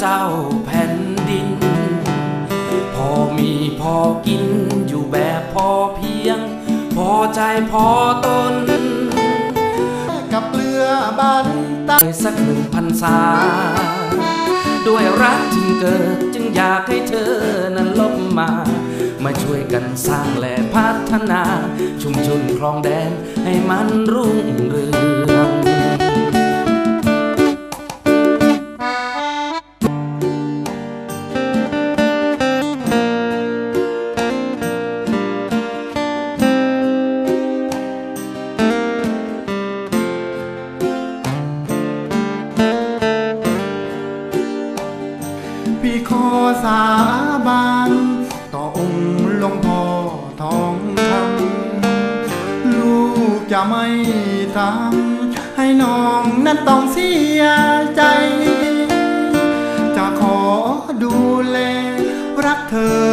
เจ้าแผ่นดิน พอมีพอกินอยู่แบบพอเพียง พอใจพอตน กับเรือบันตาเคยสักหนึ่งพันษา ด้วยรักจึงเกิดจึงอยากให้เธอนั้นลบมา มาช่วยกันสร้างและพัฒนา ชุมชนคลองแดนให้มันรุ่งเรือง อสาบานต่อองค์หลวงพ่อทองคำลูกจะไม่ทำให้น้องนั้นต้องเสียใจ จะขอดูแลรักเธอ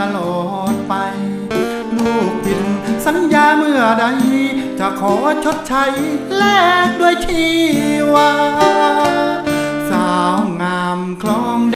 ตลอดไป ลูกผิดสัญญาเมื่อใด จะขอชดใช้แลกด้วยชีวาสาวงามคลอง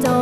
走